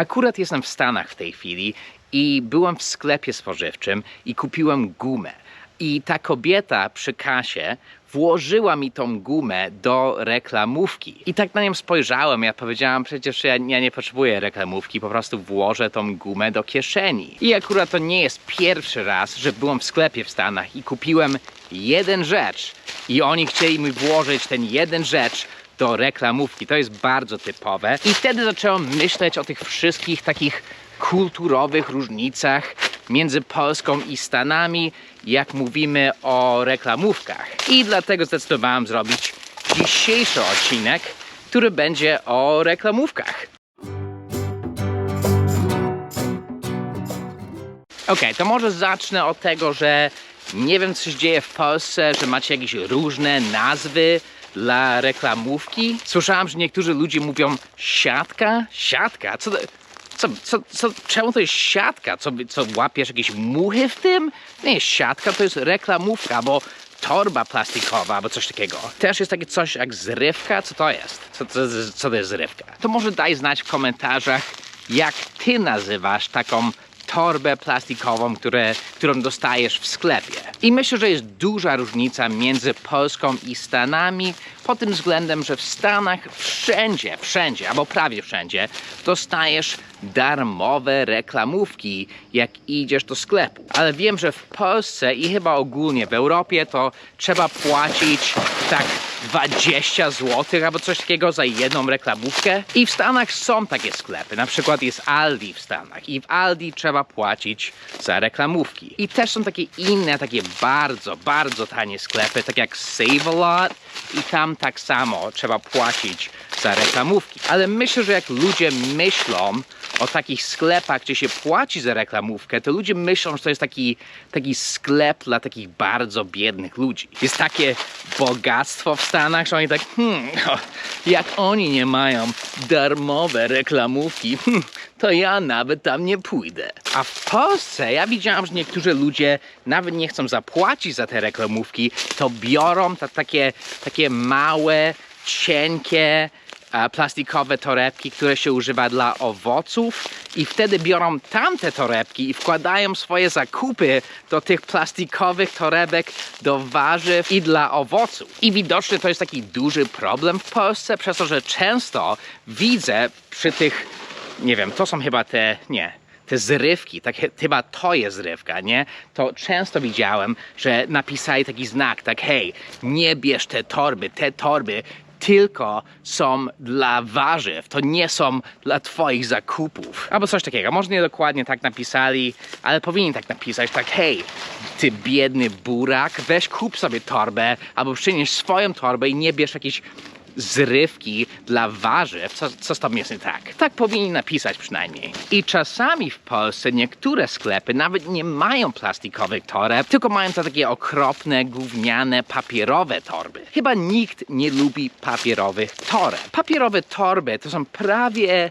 Akurat jestem w Stanach w tej chwili i byłem w sklepie spożywczym i kupiłem gumę. I ta kobieta przy kasie włożyła mi tą gumę do reklamówki. I tak na nią spojrzałem, ja powiedziałam przecież ja, ja nie potrzebuję reklamówki, po prostu włożę tą gumę do kieszeni. I akurat to nie jest pierwszy raz, że byłem w sklepie w Stanach i kupiłem jeden rzecz i oni chcieli mi włożyć ten jeden rzecz do reklamówki. To jest bardzo typowe. I wtedy zacząłem myśleć o tych wszystkich takich kulturowych różnicach między Polską i Stanami, jak mówimy o reklamówkach. I dlatego zdecydowałem zrobić dzisiejszy odcinek, który będzie o reklamówkach. Okej, to może zacznę od tego, że nie wiem, co się dzieje w Polsce, że macie jakieś różne nazwy dla reklamówki. Słyszałam, że niektórzy ludzie mówią siatka. Siatka? Co co, co, co, czemu to jest siatka? Co, co łapiesz jakieś muchy w tym? Nie siatka, to jest reklamówka, albo torba plastikowa, albo coś takiego. Też jest takie coś jak zrywka. Co to jest? Co, co, co to jest zrywka? To może daj znać w komentarzach, jak ty nazywasz taką torbę plastikową, które, którą dostajesz w sklepie. I myślę, że jest duża różnica między Polską i Stanami pod tym względem, że w Stanach wszędzie, wszędzie, albo prawie wszędzie dostajesz darmowe reklamówki, jak idziesz do sklepu. Ale wiem, że w Polsce i chyba ogólnie w Europie to trzeba płacić tak 20 zł albo coś takiego za jedną reklamówkę. I w Stanach są takie sklepy. Na przykład jest Aldi w Stanach i w Aldi trzeba płacić za reklamówki. I też są takie inne, takie bardzo, bardzo tanie sklepy, tak jak Save a Lot i tam tak samo trzeba płacić za reklamówki. Ale myślę, że jak ludzie myślą o takich sklepach, gdzie się płaci za reklamówkę, to ludzie myślą, że to jest taki, taki sklep dla takich bardzo biednych ludzi. Jest takie bogactwo w Stanach, że oni tak, hmm, o, jak oni nie mają darmowe reklamówki, hmm, to ja nawet tam nie pójdę. A w Polsce ja widziałam, że niektórzy ludzie nawet nie chcą zapłacić za te reklamówki, to biorą ta, takie, takie małe, cienkie, plastikowe torebki, które się używa dla owoców i wtedy biorą tamte torebki i wkładają swoje zakupy do tych plastikowych torebek do warzyw i dla owoców. I widocznie to jest taki duży problem w Polsce, przez to, że często widzę przy tych, nie wiem, to są chyba te, nie, te zrywki, tak, chyba to jest zrywka, nie? To często widziałem, że napisali taki znak, tak hej, nie bierz te torby, te torby tylko są dla warzyw, to nie są dla twoich zakupów. Albo coś takiego, może nie dokładnie tak napisali, ale powinni tak napisać, tak hej, ty biedny burak, weź kup sobie torbę, albo przynieś swoją torbę i nie bierz jakiejś zrywki dla warzyw, co, co z tobą jest nie tak. Tak powinni napisać przynajmniej. I czasami w Polsce niektóre sklepy nawet nie mają plastikowych toreb, tylko mają to takie okropne, gówniane, papierowe torby. Chyba nikt nie lubi papierowych toreb. Papierowe torby to są prawie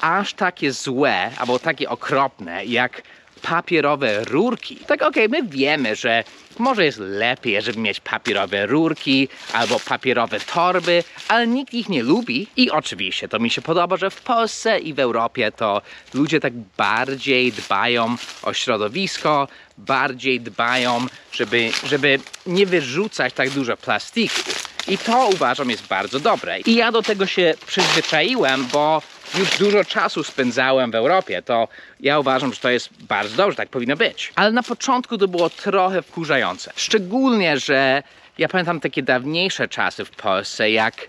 aż takie złe, albo takie okropne, jak papierowe rurki. Tak, okej, my wiemy, że może jest lepiej, żeby mieć papierowe rurki albo papierowe torby, ale nikt ich nie lubi. I oczywiście to mi się podoba, że w Polsce i w Europie to ludzie tak bardziej dbają o środowisko, bardziej dbają, żeby, żeby nie wyrzucać tak dużo plastiku. I to uważam jest bardzo dobre. I ja do tego się przyzwyczaiłem, bo już dużo czasu spędzałem w Europie, to ja uważam, że to jest bardzo dobrze, tak powinno być. Ale na początku to było trochę wkurzające. Szczególnie, że ja pamiętam takie dawniejsze czasy w Polsce, jak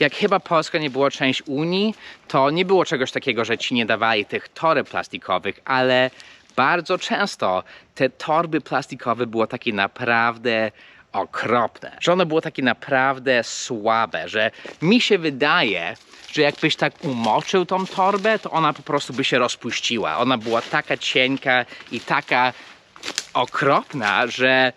jak chyba Polska nie była część Unii, to nie było czegoś takiego, że ci nie dawali tych toreb plastikowych, ale bardzo często te torby plastikowe było takie naprawdę okropne, że ono było takie naprawdę słabe, że mi się wydaje, że jakbyś tak umoczył tą torbę, to ona po prostu by się rozpuściła. Ona była taka cienka i taka okropna, że e,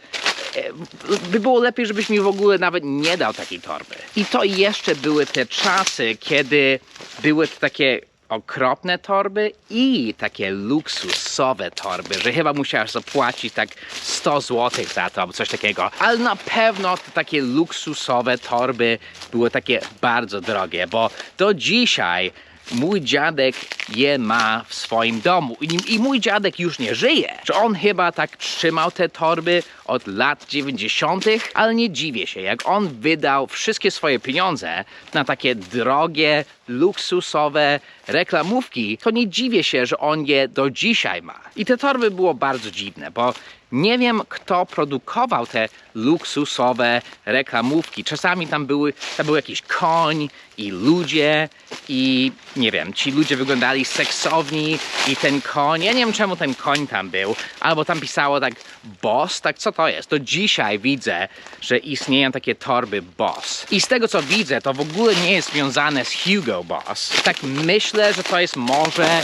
by było lepiej, żebyś mi w ogóle nawet nie dał takiej torby. I to jeszcze były te czasy, kiedy były takie okropne torby i takie luksusowe torby, że chyba musiałeś zapłacić tak 100 zł za to albo coś takiego. Ale na pewno te takie luksusowe torby były takie bardzo drogie, bo do dzisiaj mój dziadek je ma w swoim domu i, i mój dziadek już nie żyje. Że on chyba tak trzymał te torby od lat 90., ale nie dziwię się, jak on wydał wszystkie swoje pieniądze na takie drogie, luksusowe reklamówki, to nie dziwię się, że on je do dzisiaj ma. I te torby było bardzo dziwne, bo nie wiem, kto produkował te luksusowe reklamówki. Czasami tam były, tam był jakiś koń i ludzie i nie wiem, ci ludzie wyglądali seksowni i ten koń, ja nie wiem czemu ten koń tam był, albo tam pisało tak boss, tak co to jest? To dzisiaj widzę, że istnieją takie torby boss. I z tego co widzę, to w ogóle nie jest związane z Hugo Boss. Tak myślę, że to jest może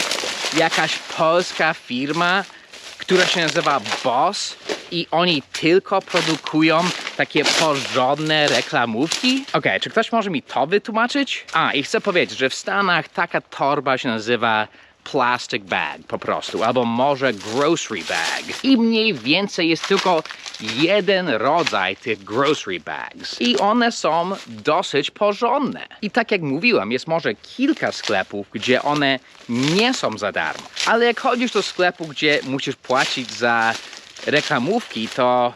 jakaś polska firma, która się nazywa Boss i oni tylko produkują takie porządne reklamówki? Okej, czy ktoś może mi to wytłumaczyć? A, i chcę powiedzieć, że w Stanach taka torba się nazywa plastic bag po prostu, albo może grocery bag. I mniej więcej jest tylko jeden rodzaj tych grocery bags. I one są dosyć porządne. I tak jak mówiłem, jest może kilka sklepów, gdzie one nie są za darmo. Ale jak chodzisz do sklepu, gdzie musisz płacić za reklamówki, to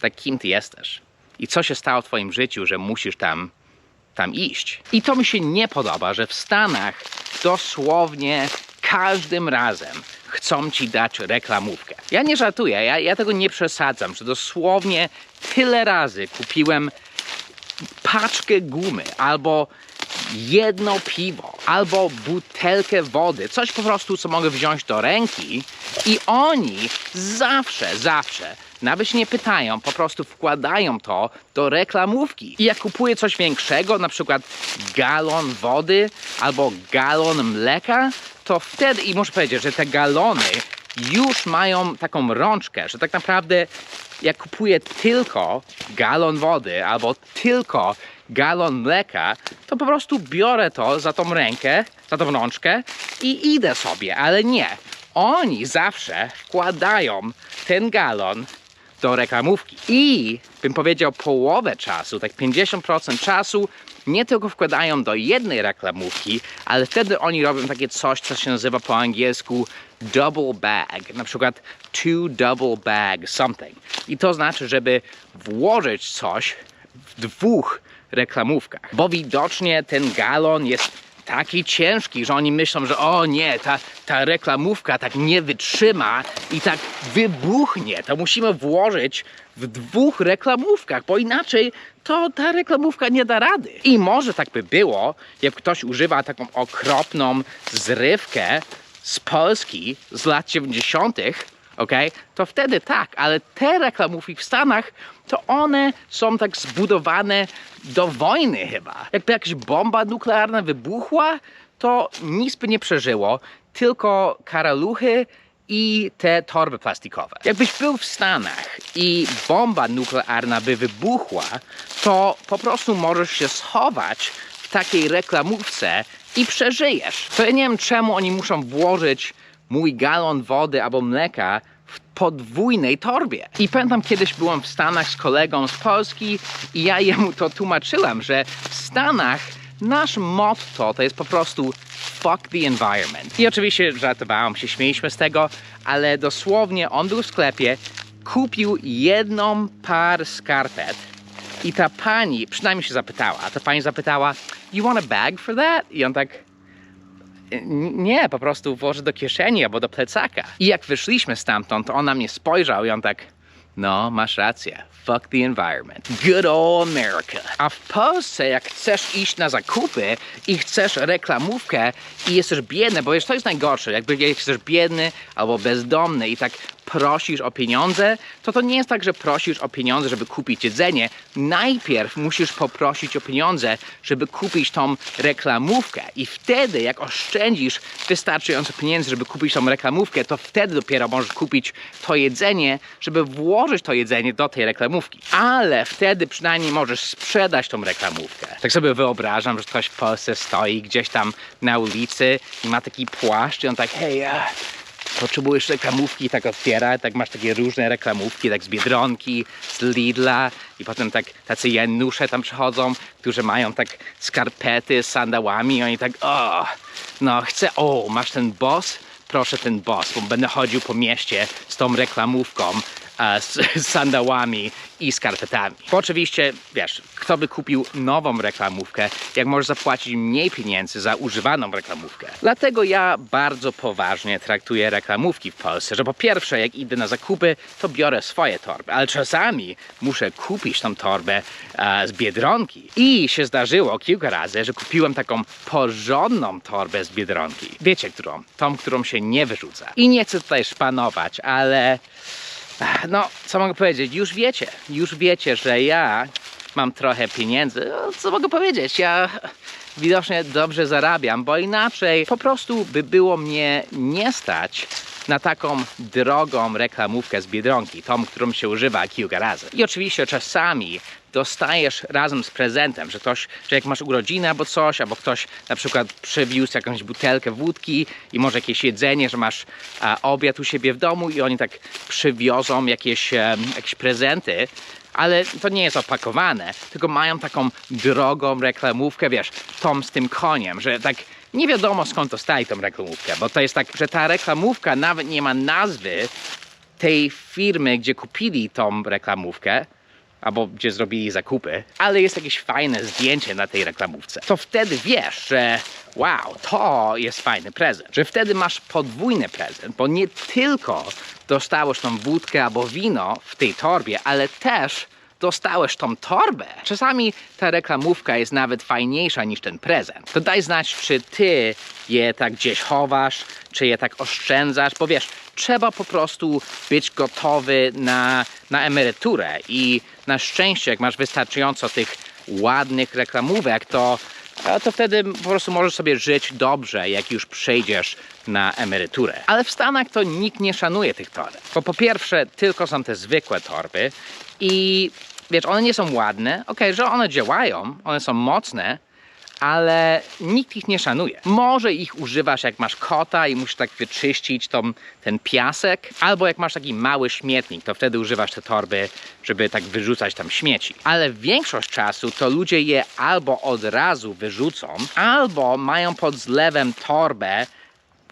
tak kim ty jesteś? I co się stało w twoim życiu, że musisz tam tam iść. I to mi się nie podoba, że w Stanach dosłownie każdym razem chcą ci dać reklamówkę. Ja nie żartuję, ja, ja tego nie przesadzam, że dosłownie tyle razy kupiłem paczkę gumy albo jedno piwo albo butelkę wody, coś po prostu, co mogę wziąć do ręki i oni zawsze, zawsze, nawet się nie pytają, po prostu wkładają to do reklamówki. I jak kupuję coś większego, na przykład galon wody albo galon mleka, to wtedy, i muszę powiedzieć, że te galony już mają taką rączkę, że tak naprawdę jak kupuję tylko galon wody albo tylko galon mleka, to po prostu biorę to za tą rękę, za tą rączkę i idę sobie, ale nie. Oni zawsze wkładają ten galon do reklamówki. I bym powiedział połowę czasu, tak 50% czasu, nie tylko wkładają do jednej reklamówki, ale wtedy oni robią takie coś, co się nazywa po angielsku double bag, na przykład two double bag something. I to znaczy, żeby włożyć coś w dwóch reklamówkach, bo widocznie ten galon jest taki ciężki, że oni myślą, że o nie, ta, ta reklamówka tak nie wytrzyma i tak wybuchnie. To musimy włożyć w dwóch reklamówkach, bo inaczej to ta reklamówka nie da rady. I może tak by było, jak ktoś używa taką okropną zrywkę z Polski z lat 90., ok? To wtedy tak, ale te reklamówki w Stanach, to one są tak zbudowane do wojny chyba. Jakby jakaś bomba nuklearna wybuchła, to nic by nie przeżyło, tylko karaluchy i te torby plastikowe. Jakbyś był w Stanach i bomba nuklearna by wybuchła, to po prostu możesz się schować w takiej reklamówce i przeżyjesz. To ja nie wiem, czemu oni muszą włożyć mój galon wody albo mleka w podwójnej torbie. I pamiętam kiedyś byłem w Stanach z kolegą z Polski i ja jemu to tłumaczyłem, że w Stanach nasz motto to jest po prostu fuck the environment. I oczywiście żartowałem się, śmieliśmy z tego, ale dosłownie on był w sklepie, kupił jedną par skarpet i ta pani, przynajmniej się zapytała, ta pani zapytała, you want a bag for that? I on tak, Nie, po prostu włożę do kieszeni albo do plecaka. I jak wyszliśmy stamtąd, to on na mnie spojrzał i on tak, no, masz rację. Fuck the environment. Good old America. A w Polsce, jak chcesz iść na zakupy i chcesz reklamówkę i jesteś biedny, bo wiesz, to jest najgorsze, jakby jesteś biedny albo bezdomny i tak prosisz o pieniądze, to to nie jest tak, że prosisz o pieniądze, żeby kupić jedzenie. Najpierw musisz poprosić o pieniądze, żeby kupić tą reklamówkę. I wtedy, jak oszczędzisz wystarczająco pieniędzy, żeby kupić tą reklamówkę, to wtedy dopiero możesz kupić to jedzenie, żeby włożyć to jedzenie do tej reklamówki. Ale wtedy przynajmniej możesz sprzedać tą reklamówkę. Tak sobie wyobrażam, że ktoś w Polsce stoi gdzieś tam na ulicy i ma taki płaszcz i on tak, hej, uh, potrzebujesz reklamówki, tak otwiera, tak masz takie różne reklamówki, tak z Biedronki, z Lidla i potem tak tacy Janusze tam przychodzą, którzy mają tak skarpety z sandałami i oni tak, o, no chcę, o, masz ten boss? Proszę ten boss, bo będę chodził po mieście z tą reklamówką, z, sandałami i skarpetami. Bo oczywiście, wiesz, kto by kupił nową reklamówkę, jak możesz zapłacić mniej pieniędzy za używaną reklamówkę. Dlatego ja bardzo poważnie traktuję reklamówki w Polsce, że po pierwsze, jak idę na zakupy, to biorę swoje torby, ale czasami muszę kupić tą torbę z Biedronki. I się zdarzyło kilka razy, że kupiłem taką porządną torbę z Biedronki. Wiecie którą? Tą, którą się nie wyrzuca. I nie chcę tutaj szpanować, ale no, co mogę powiedzieć? Już wiecie, już wiecie, że ja mam trochę pieniędzy. No, co mogę powiedzieć? Ja widocznie dobrze zarabiam, bo inaczej po prostu by było mnie nie stać na taką drogą reklamówkę z Biedronki, tą, którą się używa kilka razy. I oczywiście czasami dostajesz razem z prezentem, że ktoś, że jak masz urodziny albo coś, albo ktoś na przykład przywiózł jakąś butelkę wódki i może jakieś jedzenie, że masz a, obiad u siebie w domu i oni tak przywiozą jakieś, em, jakieś prezenty, ale to nie jest opakowane, tylko mają taką drogą reklamówkę, wiesz, tą z tym koniem, że tak nie wiadomo skąd dostali tą reklamówkę, bo to jest tak, że ta reklamówka nawet nie ma nazwy tej firmy, gdzie kupili tą reklamówkę, albo gdzie zrobili zakupy, ale jest jakieś fajne zdjęcie na tej reklamówce, to wtedy wiesz, że wow, to jest fajny prezent, że wtedy masz podwójny prezent, bo nie tylko dostałeś tą wódkę albo wino w tej torbie, ale też dostałeś tą torbę. Czasami ta reklamówka jest nawet fajniejsza niż ten prezent. To daj znać, czy ty je tak gdzieś chowasz, czy je tak oszczędzasz, bo wiesz, trzeba po prostu być gotowy na, na emeryturę i na szczęście, jak masz wystarczająco tych ładnych reklamówek, to to wtedy po prostu możesz sobie żyć dobrze, jak już przejdziesz na emeryturę. Ale w Stanach to nikt nie szanuje tych toreb. Bo po pierwsze, tylko są te zwykłe torby i wiesz, one nie są ładne. Okej, że one działają, one są mocne, ale nikt ich nie szanuje. Może ich używasz jak masz kota i musisz tak wyczyścić tą, ten piasek, albo jak masz taki mały śmietnik, to wtedy używasz te torby, żeby tak wyrzucać tam śmieci. Ale większość czasu to ludzie je albo od razu wyrzucą, albo mają pod zlewem torbę,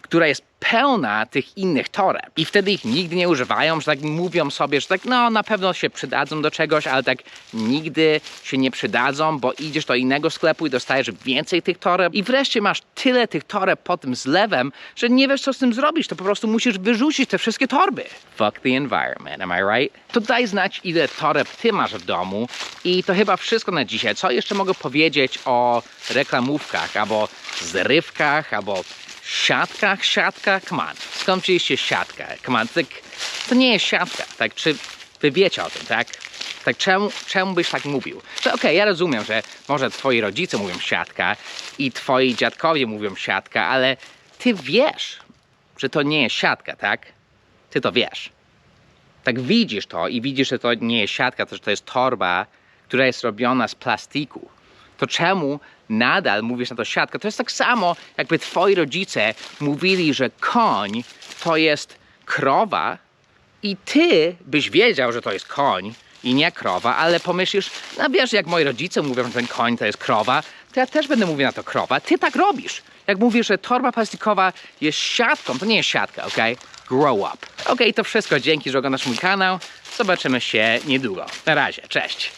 która jest pełna tych innych toreb. I wtedy ich nigdy nie używają, że tak mówią sobie, że tak no na pewno się przydadzą do czegoś, ale tak nigdy się nie przydadzą, bo idziesz do innego sklepu i dostajesz więcej tych toreb i wreszcie masz tyle tych toreb pod tym zlewem, że nie wiesz co z tym zrobić, to po prostu musisz wyrzucić te wszystkie torby. Fuck the environment, am I right? To daj znać ile toreb ty masz w domu i to chyba wszystko na dzisiaj. Co jeszcze mogę powiedzieć o reklamówkach, albo zrywkach, albo Siatka, siatka, come on. Skąd wzięliście siatkę? On, tak, to nie jest siatka, tak? Czy wy wiecie o tym, tak? Tak czemu, czemu byś tak mówił? To okej, ja rozumiem, że może twoi rodzice mówią siatka i twoi dziadkowie mówią siatka, ale ty wiesz, że to nie jest siatka, tak? Ty to wiesz. Tak widzisz to i widzisz, że to nie jest siatka, to że to jest torba, która jest robiona z plastiku to czemu nadal mówisz na to siatka? To jest tak samo, jakby twoi rodzice mówili, że koń to jest krowa i ty byś wiedział, że to jest koń i nie krowa, ale pomyślisz, no wiesz, jak moi rodzice mówią, że ten koń to jest krowa, to ja też będę mówił na to krowa. Ty tak robisz. Jak mówisz, że torba plastikowa jest siatką, to nie jest siatka, ok? Grow up. Ok, to wszystko. Dzięki, że oglądasz mój kanał. Zobaczymy się niedługo. Na razie. Cześć.